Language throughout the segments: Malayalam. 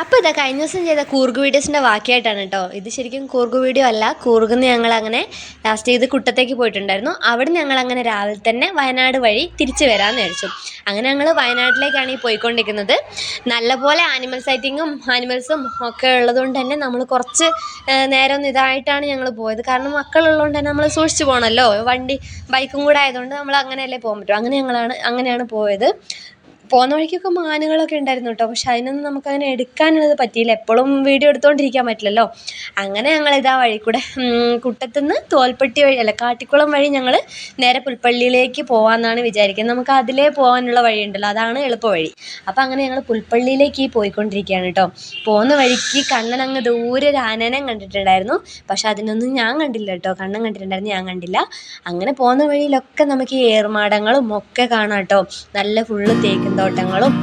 അപ്പോൾ ഇതാ കഴിഞ്ഞ ദിവസം ചെയ്ത കൂർഗ് വീഡിയോസിന്റെ ബാക്കിയായിട്ടാണ് കേട്ടോ. ഇത് ശരിക്കും കൂർഗ് വീഡിയോ അല്ല. കൂർഗ്ന്ന് ഞങ്ങൾ അങ്ങനെ ലാസ്റ്റ് ചെയ്ത് കുട്ടത്തേക്ക് പോയിട്ടുണ്ടായിരുന്നു. അവിടെ ഞങ്ങൾ അങ്ങനെ രാവിലെ തന്നെ വയനാട് വഴി തിരിച്ചു വരാമെന്ന് വിചാരിച്ചു. അങ്ങനെ ഞങ്ങൾ വയനാട്ടിലേക്കാണ് ഈ പോയിക്കൊണ്ടിരിക്കുന്നത്. നല്ലപോലെ ആനിമൽ സൈറ്റിങ്ങും ആനിമൽസും ഒക്കെ ഉള്ളതുകൊണ്ട് തന്നെ നമ്മൾ കുറച്ച് നേരം ഇതായിട്ടാണ് ഞങ്ങൾ പോയത്. കാരണം മക്കളുള്ളതുകൊണ്ട് തന്നെ നമ്മൾ സൂക്ഷിച്ചു പോകണമല്ലോ വണ്ടി ബൈക്കും കൂടെ ആയതുകൊണ്ട് നമ്മൾ അങ്ങനെയല്ലേ പോകാൻ പറ്റും. അങ്ങനെ ഞങ്ങളാണ് അങ്ങനെയാണ് പോയത്. പോകുന്ന വഴിക്കൊക്കെ മാനുകളൊക്കെ ഉണ്ടായിരുന്നു കേട്ടോ. പക്ഷെ അതിനൊന്നും നമുക്ക് അങ്ങനെ എടുക്കാനുള്ളത് പറ്റിയില്ല. എപ്പോഴും വീഡിയോ എടുത്തുകൊണ്ടിരിക്കാൻ പറ്റില്ലല്ലോ. അങ്ങനെ ഞങ്ങൾ ഇതാ വഴി കൂടെ കുട്ടത്തുനിന്ന് തോൽപ്പെട്ടി വഴി അല്ല കാട്ടിക്കുളം വഴി ഞങ്ങൾ നേരെ പുൽപ്പള്ളിയിലേക്ക് പോകാമെന്നാണ് വിചാരിക്കുന്നത്. നമുക്ക് അതിലേ പോകാനുള്ള വഴിയുണ്ടല്ലോ. അതാണ് എളുപ്പവഴി. അപ്പോൾ അങ്ങനെ ഞങ്ങൾ പുൽപ്പള്ളിയിലേക്ക് പോയിക്കൊണ്ടിരിക്കുകയാണ് കേട്ടോ. പോകുന്ന വഴിക്ക് കണ്ണൻ അങ്ങ് ദൂരെ ഒരു ആനനെ കണ്ടിട്ടുണ്ടായിരുന്നു. പക്ഷെ അതിനൊന്നും ഞാൻ കണ്ടില്ല കേട്ടോ. കണ്ണൻ കണ്ടിട്ടുണ്ടായിരുന്നു ഞാൻ കണ്ടില്ല. അങ്ങനെ പോകുന്ന വഴിയിലൊക്കെ നമുക്ക് ഈ ഏർമാടങ്ങളും ഒക്കെ കാണാം കേട്ടോ. നല്ല ഫുള്ള് തേക്കും തോട്ടങ്ങളും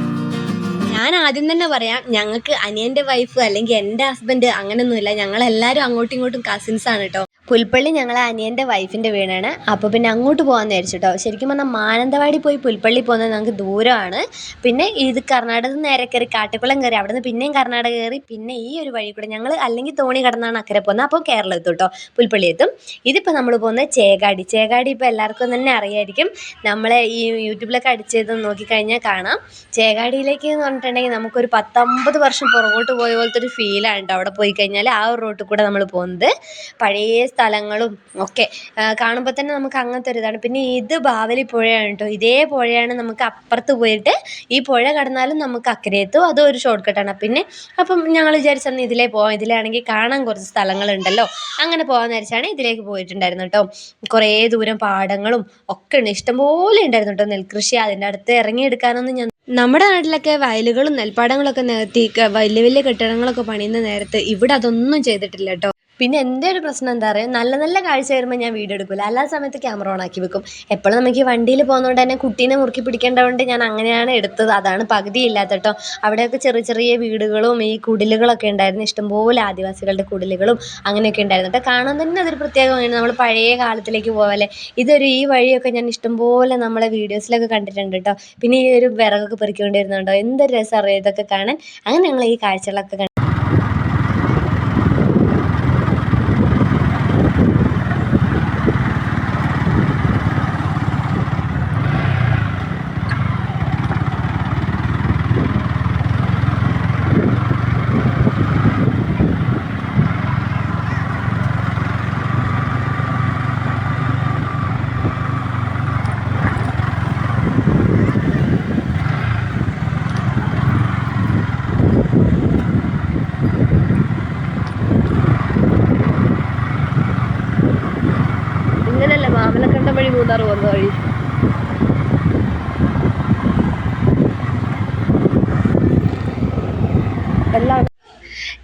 ഞാൻ ആദ്യം തന്നെ പറയാം ഞങ്ങൾക്ക് അനിയന്റെ വൈഫ് അല്ലെങ്കിൽ എന്റെ ഹസ്ബൻഡ് അങ്ങനെയൊന്നുമില്ല ഞങ്ങളെല്ലാവരും അങ്ങോട്ടും ഇങ്ങോട്ടും കസിൻസ് ആണ് കേട്ടോ പുൽപ്പള്ളി ഞങ്ങളെ അനിയന്റെ വൈഫിന്റെ വീടാണ്. അപ്പോൾ പിന്നെ അങ്ങോട്ട് പോകാമെന്ന് വിചാരിച്ചു കേട്ടോ ശരിക്കും പറഞ്ഞാൽ മാനന്തവാടി പോയി പുൽപ്പള്ളി പോകുന്നത് ഞങ്ങൾക്ക് ദൂരമാണ്. പിന്നെ ഇത് കർണാടകത്തിൽ നിന്ന് നേരെ കയറി കാട്ടിക്കുളം കയറി അവിടെ നിന്ന് പിന്നെയും കർണാടക കയറി പിന്നെ ഈ ഒരു വഴി കൂടെ ഞങ്ങൾ അല്ലെങ്കിൽ തോണി കടന്നാണ് അക്കരെ പോകുന്നത്. അപ്പോൾ കേരളം എത്തും കേട്ടോ പുൽപ്പള്ളി എത്തും. ഇതിപ്പോൾ നമ്മൾ പോകുന്നത് ചേകാടി. ചേകാടി ഇപ്പോൾ എല്ലാവർക്കും തന്നെ അറിയായിരിക്കും. നമ്മളെ ഈ യൂട്യൂബിലൊക്കെ അടിച്ചത് നോക്കിക്കഴിഞ്ഞാൽ കാണാം. ചേകാടിയിലേക്ക് എന്ന് പറഞ്ഞിട്ടുണ്ടെങ്കിൽ നമുക്കൊരു പത്തമ്പത് വർഷം പുറകോട്ട് പോയ പോലത്തെ ഒരു ഫീലാണ് കേട്ടോ അവിടെ പോയി കഴിഞ്ഞാൽ ആ ഒരു റോട്ടിൽ കൂടെ നമ്മൾ പോകുന്നത്. പഴയ സ്ഥലങ്ങളും ഒക്കെ കാണുമ്പോൾ തന്നെ നമുക്ക് അങ്ങനത്തെ ഒരു ഇതാണ്. പിന്നെ ഇത് ബാവലി പുഴയാണ് കേട്ടോ ഇതേ പുഴയാണ് നമുക്ക് അപ്പുറത്ത് പോയിട്ട് ഈ പുഴ കടന്നാലും നമുക്ക് അക്കരെ എത്തും അതും ഒരു ഷോർട്ട് കട്ടാണ് പിന്നെ അപ്പം ഞങ്ങൾ വിചാരിച്ചെന്ന് ഇതിലേ പോവാം. ഇതിലാണെങ്കിൽ കാണാൻ കുറച്ച് സ്ഥലങ്ങളുണ്ടല്ലോ. അങ്ങനെ പോകാൻ വിചാരിച്ചാണ് ഇതിലേക്ക് പോയിട്ടുണ്ടായിരുന്നു കേട്ടോ കുറേ ദൂരം പാടങ്ങളും ഒക്കെ ഉണ്ട്. ഇഷ്ടംപോലെ ഉണ്ടായിരുന്നു കേട്ടോ നെൽകൃഷി. അതിന്റെ അടുത്ത് ഇറങ്ങിയെടുക്കാനൊന്നും ഞാൻ നമ്മുടെ നാട്ടിലൊക്കെ വയലുകളും നെൽപ്പാടങ്ങളൊക്കെ നികത്തി ക- വലിയ വലിയ കെട്ടിടങ്ങളൊക്കെ പണിയുന്ന നേരത്ത് ഇവിടെ അതൊന്നും ചെയ്തിട്ടില്ല കേട്ടോ പിന്നെ എന്റെ ഒരു പ്രശ്നം എന്താ പറയുക നല്ല നല്ല കാഴ്ച വരുമ്പോൾ ഞാൻ വീഡിയോ എടുക്കില്ല അല്ലാത്ത സമയത്ത് ക്യാമറ ഓൺ ആക്കി വെക്കും. എപ്പോഴും നമുക്ക് ഈ വണ്ടിയിൽ പോകുന്നതുകൊണ്ട് തന്നെ കുട്ടീനെ മുറുക്കി പിടിക്കേണ്ടതുകൊണ്ട് ഞാൻ അങ്ങനെയാണ് എടുത്തത്. അതാണ് പകുതി ഇല്ലാത്ത കേട്ടോ. അവിടെയൊക്കെ ചെറിയ ചെറിയ വീടുകളും ഈ കുടിലുകളൊക്കെ ഉണ്ടായിരുന്നു. ഇഷ്ടംപോലെ ആദിവാസികളുടെ കുടിലുകളും അങ്ങനെയൊക്കെ ഉണ്ടായിരുന്നു. കേട്ടോ കാണാൻ തന്നെ അതൊരു പ്രത്യേകമാണ് നമ്മൾ പഴയ കാലത്തിലേക്ക് പോകല്ലേ ഇതൊരു ഈ വഴിയൊക്കെ ഞാൻ ഇഷ്ടംപോലെ നമ്മളെ വീഡിയോസിലൊക്കെ കണ്ടിട്ടുണ്ട് കേട്ടോ. പിന്നെ ഈ ഒരു വിറകൊക്കെ പെറുക്കിക്കൊണ്ടിരുന്നുണ്ടോ എന്തൊരു രസം അറിയാം ഇതൊക്കെ കാണാൻ. അങ്ങനെ ഞങ്ങൾ ഈ കാഴ്ചകളൊക്കെ വഴി മൂന്നാർ പോകുന്ന വഴി എല്ലാം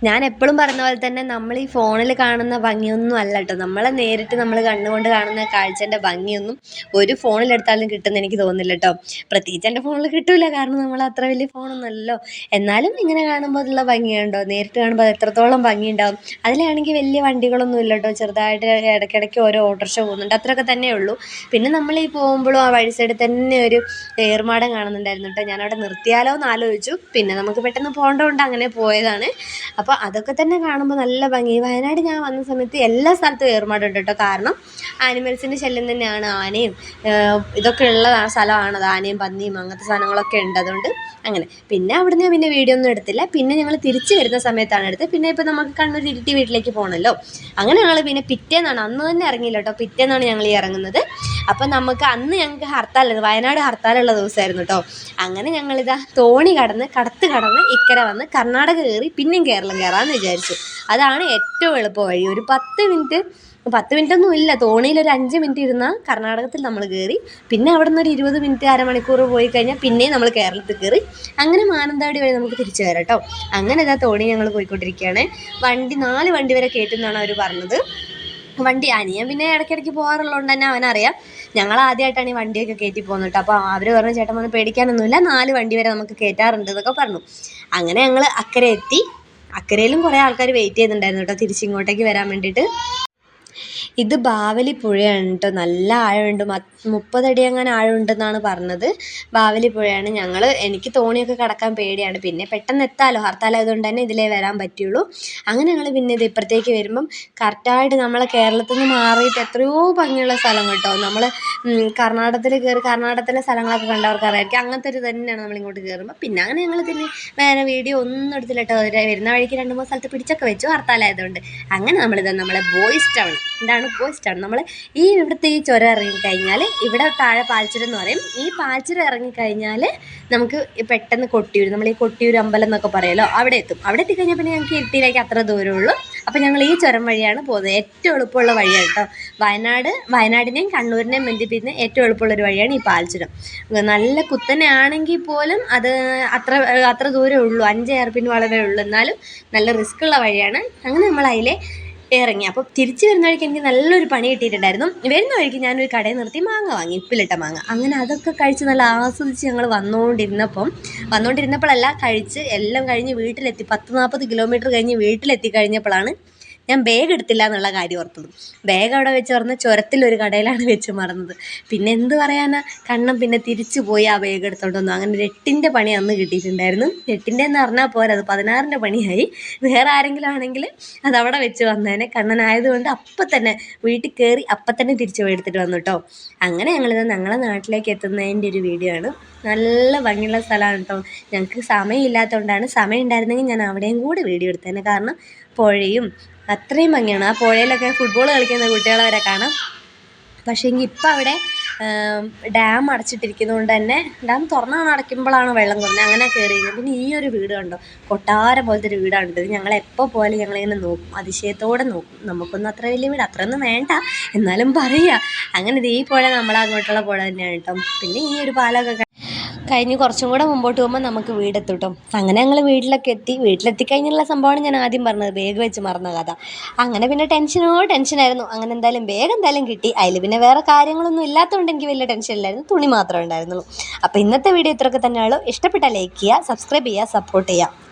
ഞാൻ എപ്പോഴും പറയുന്ന പോലെ തന്നെ നമ്മൾ ഈ ഫോണിൽ കാണുന്ന ഭംഗിയൊന്നും അല്ല കേട്ടോ. നമ്മളെ നേരിട്ട് നമ്മൾ കണ്ണുകൊണ്ട് കാണുന്ന കാഴ്ചന്റെ ഭംഗിയൊന്നും ഒരു ഫോണിലെടുത്താലും കിട്ടുമെന്ന് എനിക്ക് തോന്നുന്നില്ല കേട്ടോ. പ്രത്യേകിച്ച് എന്റെ ഫോണിൽ കിട്ടില്ല കാരണം നമ്മൾ അത്ര വലിയ ഫോണൊന്നുമല്ലല്ലോ. എന്നാലും ഇങ്ങനെ കാണുമ്പോൾ അതുള്ള ഭംഗിയുണ്ടോ നേരിട്ട് കാണുമ്പോൾ അത് എത്രത്തോളം ഭംഗിയുണ്ടാവും അതിലാണെങ്കിൽ വലിയ വണ്ടികളൊന്നും ഇല്ല കേട്ടോ. ചെറുതായിട്ട് ഇടയ്ക്കിടയ്ക്ക് ഓരോ ഓട്ടോറിക്ഷ പോകുന്നുണ്ട്. അത്രയൊക്കെ തന്നെ ഉള്ളൂ. പിന്നെ നമ്മൾ ഈ പോകുമ്പോഴും ആ വഴി സൈഡിൽ തന്നെ ഒരു ഏർമാടം കാണുന്നുണ്ടായിരുന്നു കേട്ടോ. ഞാനവിടെ നിർത്തിയാലോ എന്ന് ആലോചിച്ചു. പിന്നെ നമുക്ക് പെട്ടെന്ന് പോകേണ്ടതുകൊണ്ട് അങ്ങനെ പോയതാണ്. അപ്പോൾ അതൊക്കെ തന്നെ കാണുമ്പോൾ നല്ല ഭംഗി. വയനാട് ഞാൻ വന്ന സമയത്ത് എല്ലാ സ്ഥലത്തും ഏർമാടുണ്ട് കേട്ടോ. കാരണം ആനിമൽസിന്റെ ശല്യം തന്നെയാണ്. ആനയും ഇതൊക്കെ ഉള്ള സ്ഥലമാണത് ആനയും പന്നിയും അങ്ങനത്തെ സാധനങ്ങളൊക്കെ ഉണ്ട് അതുകൊണ്ട് അങ്ങനെ. പിന്നെ അവിടുന്ന് ഞാൻ പിന്നെ വീഡിയോ ഒന്നും എടുത്തില്ല. പിന്നെ ഞങ്ങൾ തിരിച്ചു വരുന്ന സമയത്താണ് എടുത്തത്. പിന്നെ ഇപ്പോൾ നമുക്ക് കണ്ണൂർ ഇരുട്ടി വീട്ടിലേക്ക് പോകണമല്ലോ അങ്ങനെ ഞങ്ങൾ പിന്നെ പിറ്റേന്നാണ് അന്ന് തന്നെ ഇറങ്ങിയില്ല കേട്ടോ. പിറ്റേന്നാണ് ഞങ്ങൾ ഈ ഇറങ്ങുന്നത്. അപ്പം നമുക്ക് അന്ന് ഞങ്ങൾക്ക് ഹർത്താലായിരുന്നു വയനാട് ഹർത്താലുള്ള ദിവസമായിരുന്നു കേട്ടോ അങ്ങനെ ഞങ്ങളിതാ തോണി കടന്ന് കടത്ത് കടന്ന് ഇക്കരെ വന്ന് കർണാടക കയറി പിന്നെയും കേരളം കയറാമെന്ന് വിചാരിച്ചു. അതാണ് ഏറ്റവും എളുപ്പ വഴി. ഒരു പത്ത് മിനിറ്റ് പത്ത് മിനിറ്റ് ഒന്നും ഇല്ല. തോണിയിൽ ഒരു അഞ്ച് മിനിറ്റ് ഇരുന്നാൽ കർണാടകത്തിൽ നമ്മൾ കയറി പിന്നെ അവിടെ നിന്ന് ഒരു ഇരുപത് മിനിറ്റ് അരമണിക്കൂർ പോയി കഴിഞ്ഞാൽ പിന്നെയും നമ്മൾ കേരളത്തിൽ കയറി അങ്ങനെ മാനന്തവാടി വഴി നമുക്ക് തിരിച്ചു വരാം കേട്ടോ അങ്ങനെ ഇതാ തോണി ഞങ്ങൾ പോയിക്കൊണ്ടിരിക്കുകയാണ്. വണ്ടി നാല് വണ്ടി വരെ കയറ്റുമെന്നാണ് അവർ പറഞ്ഞത്. വണ്ടി അനിയൻ പിന്നെ ഇടയ്ക്കിടയ്ക്ക് പോകാറുള്ളതുകൊണ്ട് തന്നെ അവനറിയാം. ഞങ്ങൾ ആദ്യമായിട്ടാണ് ഈ വണ്ടിയൊക്കെ കയറ്റി പോകുന്നത് അപ്പോൾ അവർ പറഞ്ഞു ചേട്ടൻ വന്ന് പേടിക്കാനൊന്നുമില്ല നാല് വണ്ടി വരെ നമുക്ക് കയറ്റാറുണ്ട് എന്നൊക്കെ പറഞ്ഞു. അങ്ങനെ ഞങ്ങൾ അക്കരെ എത്തി. അക്കരയിലും കുറേ ആൾക്കാർ വെയിറ്റ് ചെയ്യുന്നുണ്ടായിരുന്നു കേട്ടോ തിരിച്ചിങ്ങോട്ടേക്ക് വരാൻ വേണ്ടിയിട്ട്. ഇത് ബാവലി പുഴയാണ് കേട്ടോ. നല്ല ആഴമുണ്ട്. മുപ്പതടി അങ്ങനെ ആഴമുണ്ടെന്നാണ് പറഞ്ഞത്. ബാവലി പുഴയാണ് ഞങ്ങൾ എനിക്ക് തോണിയൊക്കെ കടക്കാൻ പേടിയാണ്. പിന്നെ പെട്ടെന്ന് എത്താമല്ലോ ഹർത്താലായതുകൊണ്ട് തന്നെ ഇതിലേ വരാൻ പറ്റുള്ളൂ. അങ്ങനെ ഞങ്ങൾ പിന്നെ ഇത് ഇപ്പുറത്തേക്ക് വരുമ്പം കറക്റ്റായിട്ട് നമ്മളെ കേരളത്തിൽ നിന്ന് മാറിയിട്ട് എത്രയോ ഭംഗിയുള്ള സ്ഥലം കേട്ടോ. നമ്മൾ കർണാടകത്തിൽ കയറി കർണാടകത്തിലെ സ്ഥലങ്ങളൊക്കെ കണ്ടവർക്ക് അറിയാമായിരിക്കും അങ്ങനത്തെ ഒരു തന്നെയാണ് നമ്മൾ ഇങ്ങോട്ട് കയറുമ്പോൾ പിന്നെ അങ്ങനെ ഞങ്ങൾ പിന്നെ വേറെ വീഡിയോ ഒന്നും എടുത്തില്ല വരുന്ന വഴിക്ക് രണ്ട് മൂന്ന് സ്ഥലത്ത് പിടിച്ചൊക്കെ വെച്ചു ഹർത്താലായതുകൊണ്ട്. അങ്ങനെ നമ്മളിത് നമ്മളെ ബോയ്സ് ടൗൺ ഇതാണ് ടൗൺ നമ്മൾ ഈ ഇവിടുത്തെ ഈ ചുരം ഇറങ്ങിക്കഴിഞ്ഞാൽ ഇവിടെ താഴെ പാൽച്ചുരം എന്ന് പറയും. ഈ പാൽച്ചുരം ഇറങ്ങിക്കഴിഞ്ഞാൽ നമുക്ക് പെട്ടെന്ന് കൊട്ടിയൂർ നമ്മൾ ഈ കൊട്ടിയൂർ അമ്പലം എന്നൊക്കെ പറയുമല്ലോ അവിടെ എത്തും. അവിടെ എത്തിക്കഴിഞ്ഞാൽ പിന്നെ ഞങ്ങൾക്ക് ഇരട്ടിയിലേക്ക് അത്ര ദൂരമുള്ളൂ അപ്പോൾ ഞങ്ങൾ ഈ ചുരം വഴിയാണ് പോകുന്നത്. ഏറ്റവും എളുപ്പമുള്ള വഴിയാണ് കേട്ടോ. വയനാട് വയനാടിനെയും കണ്ണൂരിനെയും ബന്ധിപ്പിക്കുന്ന ഏറ്റവും എളുപ്പമുള്ള ഒരു വഴിയാണ് ഈ പാൽച്ചുരം. നല്ല കുത്തനെ ആണെങ്കിൽ പോലും അത് അത്ര അത്ര ദൂരമേ ഉള്ളൂ അഞ്ച് എയർപിൻ വളവേ ഉള്ളൂ. എന്നാലും നല്ല റിസ്ക് ഉള്ള വഴിയാണ്. അങ്ങനെ നമ്മൾ അതിലെ ഇറങ്ങി. അപ്പോൾ തിരിച്ച് വരുന്ന വഴിക്ക് എനിക്ക് നല്ലൊരു പണി കിട്ടിയിട്ടുണ്ടായിരുന്നു. വരുന്ന വഴിക്ക് ഞാനൊരു കടയിൽ നിർത്തി മാങ്ങ വാങ്ങി ഉപ്പിലിട്ട മാങ്ങ. അങ്ങനെ അതൊക്കെ കഴിച്ച് നല്ല ആസ്വദിച്ച് ഞങ്ങൾ വന്നുകൊണ്ടിരുന്നപ്പം വന്നുകൊണ്ടിരുന്നപ്പോഴല്ല കഴിച്ച് എല്ലാം കഴിഞ്ഞ് വീട്ടിലെത്തി പത്ത് നാൽപ്പത് കിലോമീറ്റർ കഴിഞ്ഞ് വീട്ടിലെത്തി കഴിഞ്ഞപ്പോഴാണ് ഞാൻ ബാഗ് എടുത്തില്ല എന്നുള്ള കാര്യം ഓർത്തത്. ബാഗ് അവിടെ വെച്ച് പറഞ്ഞ ചുരത്തിലൊരു കടയിലാണ് വെച്ച് മറന്നത്. പിന്നെ എന്ത് പറയാനാ? കണ്ണം പിന്നെ തിരിച്ചു പോയി ആ ബാഗ് എടുത്തോണ്ട് വന്നു. അങ്ങനെ എട്ടിന്റെ പണി അന്ന് കിട്ടിയിട്ടുണ്ടായിരുന്നു. എട്ടിന്റെ എന്ന് പറഞ്ഞാൽ പോരാ അത് പതിനാറിന്റെ പണിയായി. വേറെ ആരെങ്കിലും ആണെങ്കിൽ അത് അവിടെ വെച്ച് വന്നേനെ. കണ്ണനായതുകൊണ്ട് അപ്പം തന്നെ വീട്ടിൽ കയറി അപ്പം തന്നെ തിരിച്ചു പോയി എടുത്തിട്ട് വന്നു കേട്ടോ അങ്ങനെ ഞങ്ങളിത് ഞങ്ങളെ നാട്ടിലേക്ക് എത്തുന്നതിന്റെ ഒരു വീഡിയോ ആണ്. നല്ല ഭംഗിയുള്ള സ്ഥലമാണ് കേട്ടോ ഞങ്ങൾക്ക് സമയമില്ലാത്തതുകൊണ്ടാണ് സമയം ഉണ്ടായിരുന്നെങ്കിൽ ഞാൻ അവിടെയും കൂടി വീഡിയോ എടുത്തേനെ. കാരണം പുഴയും അത്രയും ഭംഗിയാണ്. ആ പുഴയിലൊക്കെ ഫുട്ബോൾ കളിക്കുന്ന കുട്ടികളെ വരെ കാണാം. പക്ഷേ എങ്കിൽ ഇപ്പം അവിടെ ഡാം അടച്ചിട്ടിരിക്കുന്നത് കൊണ്ട് തന്നെ ഡാം തുറന്നാണ് അടയ്ക്കുമ്പോഴാണ് വെള്ളം കുറഞ്ഞത്. അങ്ങനെ കയറിയിരിക്കുന്നത് പിന്നെ ഈ ഒരു വീട് കണ്ടോ? കൊട്ടാരം പോലത്തെ ഒരു വീടാണ് ഇത്. ഞങ്ങൾ എപ്പോൾ പോയാലും ഞങ്ങളിങ്ങനെ നോക്കും. അതിശയത്തോടെ നോക്കും. നമുക്കൊന്നും അത്ര വലിയ വീട് അത്രയൊന്നും വേണ്ട. എന്നാലും പറയുക അങ്ങനെ ഈ പുഴ നമ്മളങ്ങോട്ടുള്ള പുഴ തന്നെയാണ് കേട്ടോ. പിന്നെ ഈ ഒരു പാലമൊക്കെ കഴിഞ്ഞ് കുറച്ചും കൂടെ മുമ്പോട്ട് പോകുമ്പോൾ നമുക്ക് വീടെത്തും അങ്ങനെ ഞങ്ങൾ വീട്ടിലൊക്കെ എത്തി. വീട്ടിലെത്തി കഴിഞ്ഞുള്ള സംഭവമാണ് ഞാൻ ആദ്യം പറഞ്ഞത്. ബാഗ് വെച്ച് മറന്ന കഥ. അങ്ങനെ പിന്നെ ടെൻഷനോ ടെൻഷനായിരുന്നു അങ്ങനെ എന്തായാലും ബാഗ് എന്തായാലും കിട്ടി. അതിൽ പിന്നെ വേറെ കാര്യങ്ങളൊന്നും ഇല്ലാത്തതുകൊണ്ട് എനിക്ക് വലിയ ടെൻഷൻ ഇല്ലായിരുന്നു. തുണി മാത്രമേ ഉണ്ടായിരുന്നുള്ളൂ. അപ്പോൾ ഇന്നത്തെ വീഡിയോ ഇത്രയൊക്കെ തന്നെയുള്ളൂ ഇഷ്ടപ്പെട്ടാൽ ലൈക്ക് ചെയ്യുക സബ്സ്ക്രൈബ് ചെയ്യുക സപ്പോർട്ട് ചെയ്യുക.